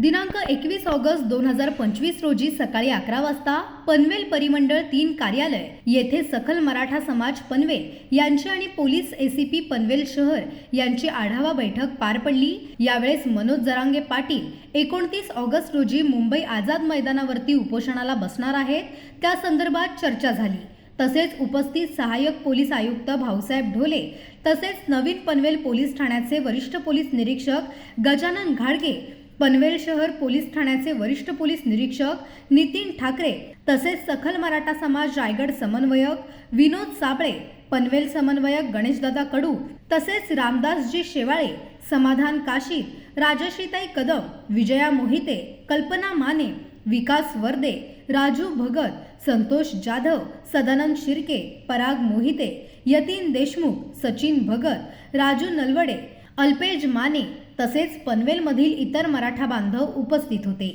दिनांक एकवीस ऑगस्ट दोन हजार पंचवीस रोजी सकाळी अकरा वाजता पनवेल परिमंडळ तीन कार्यालय येथे सखल मराठा समाज पनवेल यांची आणि पोलीस एसीपी पनवेल शहर यांची आढावा बैठक पार पडली. यावेळेस मनोज जरांगे पाटील एकोणतीस ऑगस्ट रोजी मुंबई आझाद मैदानावरती उपोषणाला बसणार आहेत. त्या संदर्भात चर्चा झाली. तसेच उपस्थित सहाय्यक पोलीस आयुक्त भाऊसाहेब ढोले तसेच नवीन पनवेल पोलीस ठाण्याचे वरिष्ठ पोलीस निरीक्षक गजानन घाडगे पनवेल शहर पोलीस ठाण्याचे वरिष्ठ पोलीस निरीक्षक नितीन ठाकरे तसेच सखल मराठा समाज रायगड समन्वयक विनोद साबळे पनवेल समन्वयक गणेशदादा कडू तसेच रामदासजी शेवाळे समाधान काशी राजश्रीताई कदम विजया मोहिते कल्पना माने विकास वर्दे राजू भगत संतोष जाधव सदानंद शिर्के पराग मोहिते यतीन देशमुख सचिन भगत राजू नलवडे अल्पेज माने तसेच पनवेलमधील इतर मराठा बांधव उपस्थित होते.